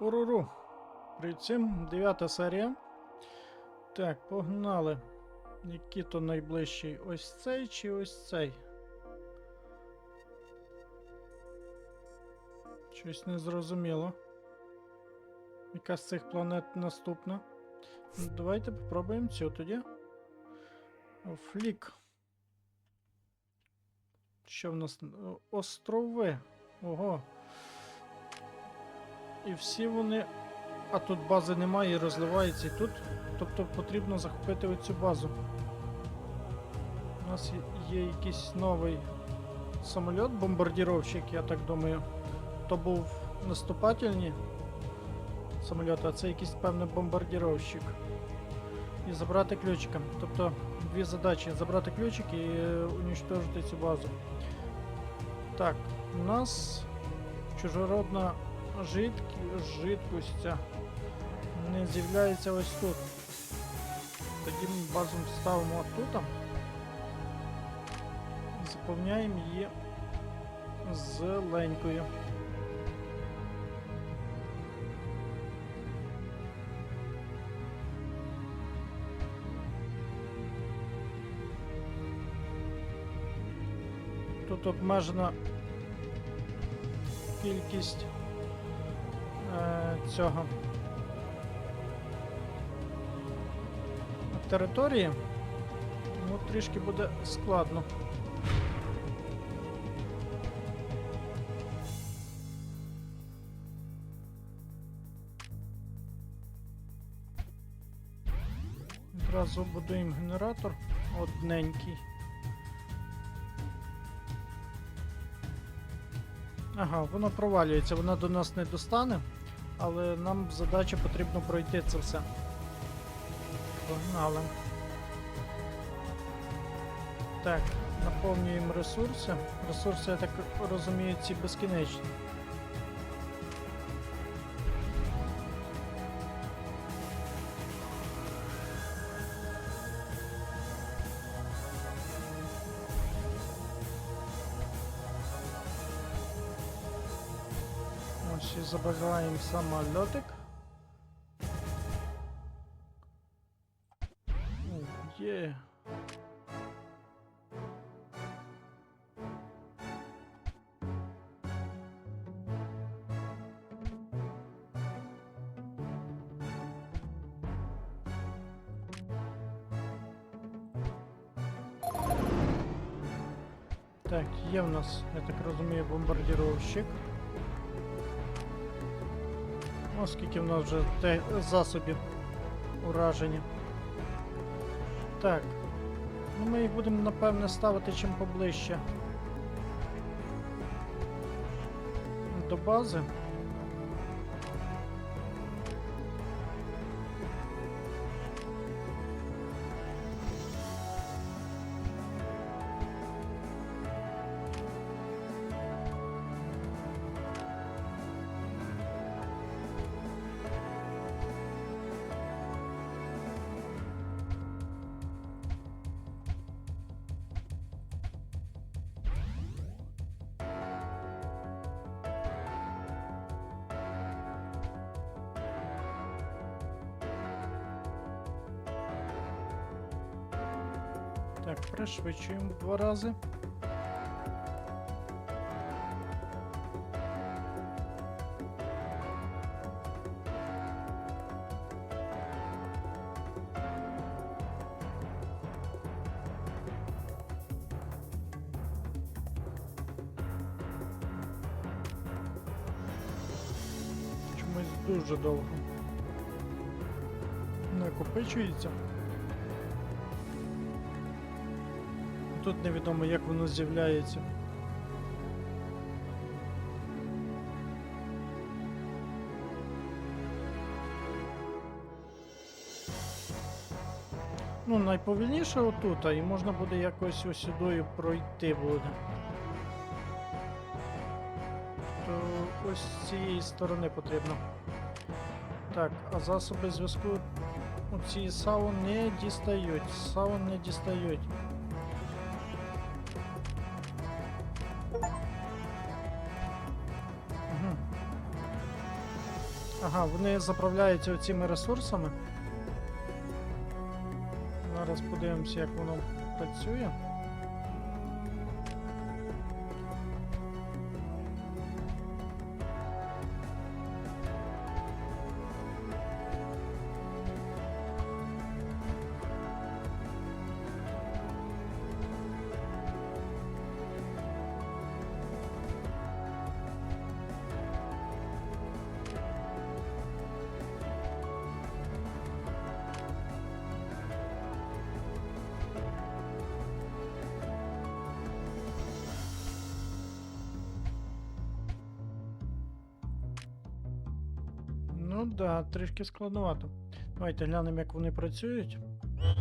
Уруру. Всім, дев'ята серія. Так, погнали. Який то найближчий? Ось цей чи ось цей? Щось не зрозуміло. Яка з цих планет наступна? Ну, Давайте попробуємо цю тоді. Флік. Що в нас? Острови. Ого. І всі вони. А тут бази немає і розливається і тут. Тобто потрібно захопити оцю базу. У нас є- якийсь новий самоліт, бомбардіровщик, я так думаю. То був наступательний самоліт, а це якийсь певний бомбардіровщик. І забрати ключика. Тобто дві задачі: забрати ключик і е, уничтожити цю базу. Так, у нас чужородна жидкі, жидкость не з'являється ось тут. Тоді ми базу ставимо тут. Заповняємо її зеленькою. Тут обмежена кількість цього території, ну трішки буде складно. Одразу будуємо генератор одненький. Ага, воно провалюється, воно до нас не достане, але нам задача потрібно пройти це все. Погнали. Так, наповнюємо ресурси. Ресурси, я так розумію, ці безкінечні. Ось і забираємо самольотик. О, Є. Так, є в нас, я так розумію, бомбардировщик. О, скільки в нас вже те, засобів ураження. Так. Ну ми їх будемо напевне ставити чим поближче до бази. Так, пришвидшуємо два рази. Чомусь дуже довго. Накопичується. Тут невідомо, як воно з'являється. Ну, найповільніше отут, а і можна буде якось ось пройти буде. То ось з цієї сторони потрібно. Так, а засоби зв'язку ці САУ не дістають. САУ не дістають. Ага, вони заправляються цими ресурсами. Зараз подивимося, як воно працює. Ну да, трішки складновато. Давайте глянемо, як вони працюють. Ну.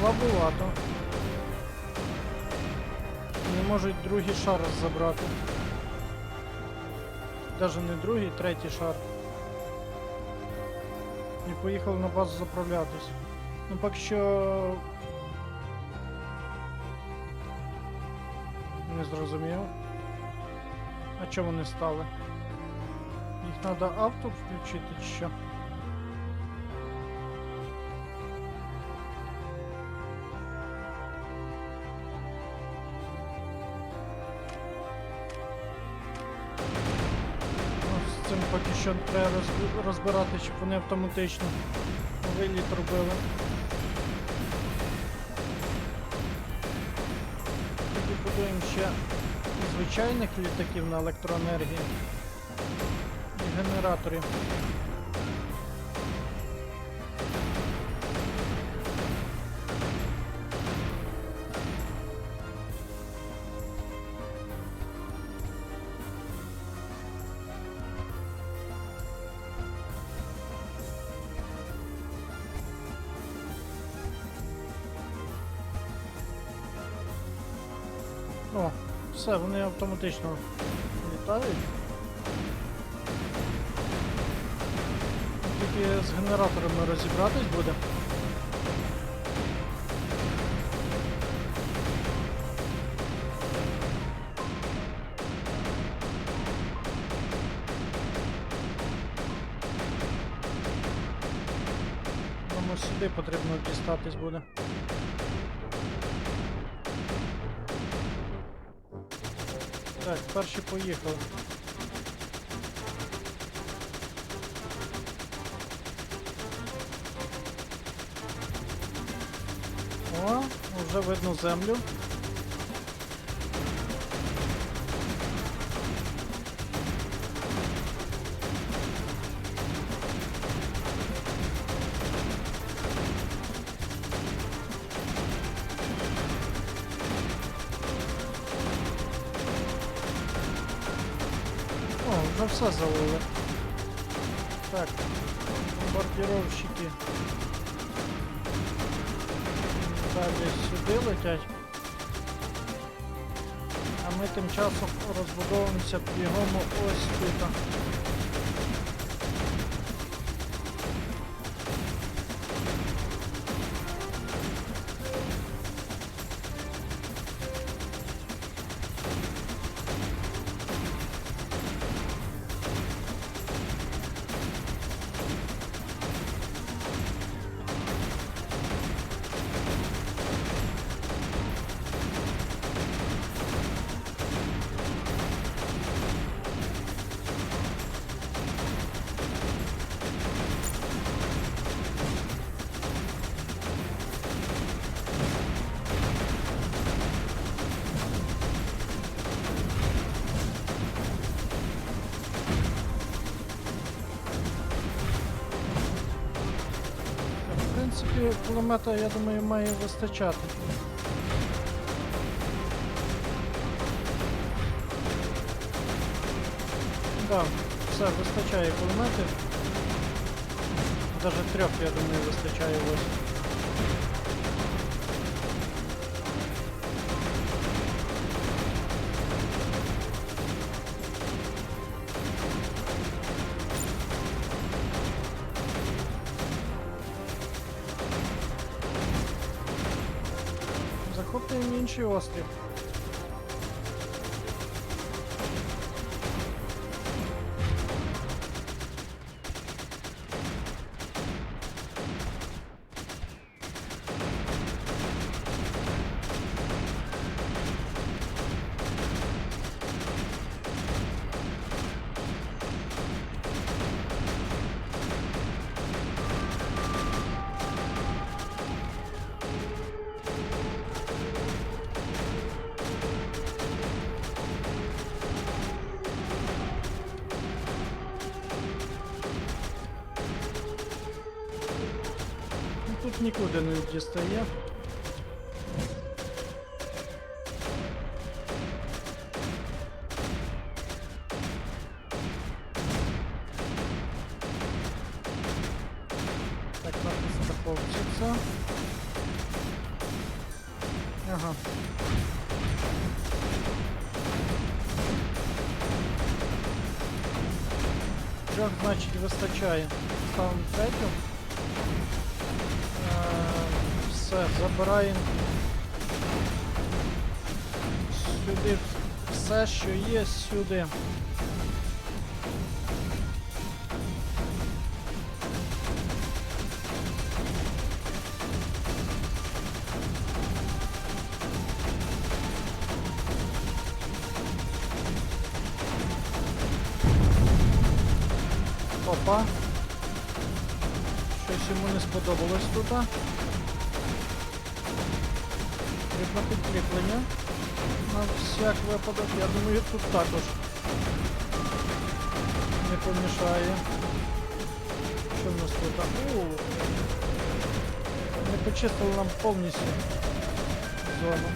Слабовато. Не можуть другий шар забрати. Даже не другий, третій шар. І поїхали на базу заправлятись. Ну поки що. Не зрозумів. А чому не стали? Їх треба авто включити чи що? Що треба роз- розбирати, щоб вони автоматично виліт робили. Тоді будуємо ще звичайних літаків на електроенергії і генераторів. О, все, вони автоматично літають. Тільки з генераторами розібратись буде. Тому сюди потрібно дістатись буде. Так, перші поїхали. О, вже видно землю. Вже все залили. Так, бомбардировщики. Далі сюди летять. А ми тим часом розбудовуємося бігом ось тут. Кулемета, я думаю, має вистачати. Да, все, вистачає кулеметів. Даже трьох, я думаю, вистачає ось. Інший острів. нікуди не дістає. Так, надо страховщица. Ага. Трьох, значить, вистачає. Ставимо третю. Все, забираємо сюди все, що є сюди. Опа. Щось йому не сподобалось тут. а. Потрібно підкріплення. На всяк випадок, я думаю, тут також не помішає. Що в нас тут? а? У, Не почистили нам повністю зону.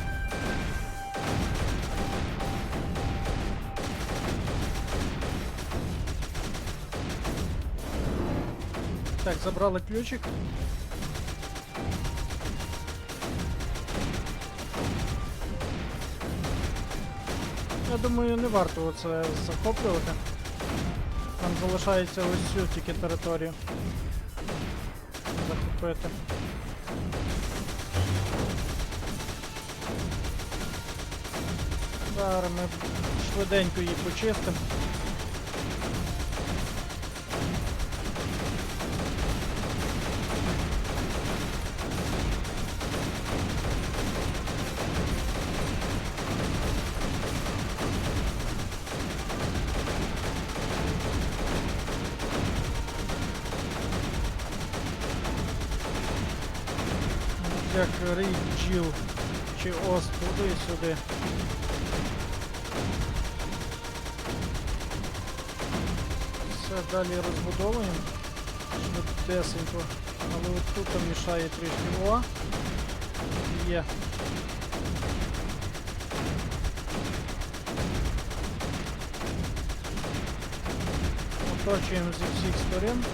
Так, забрали ключик. Я думаю, не варто це захоплювати. Там залишається ось цю тільки територію. Захопити. Зараз ми швиденько її почистимо. Як рій бджіл чи ос туди сюди. Все далі розбудовуємо. Швидесенько. Але от тут мішає трішки. О! Є. Оточуємо зі всіх сторін.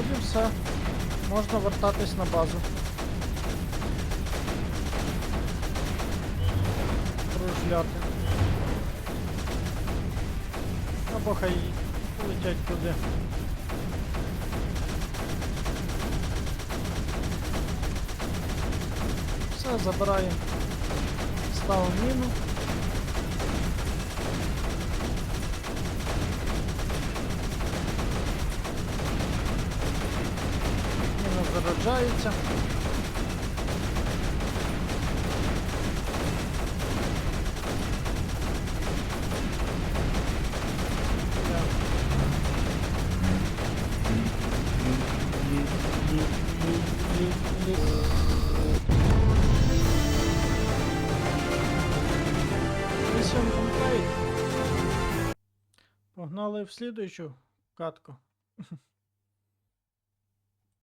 Вроді все. Можна вертатись на базу. Кружляти. Або хай летять туди. Все, забираємо. Ставимо міну. роз'їжджаються. Погнали в следующую катку.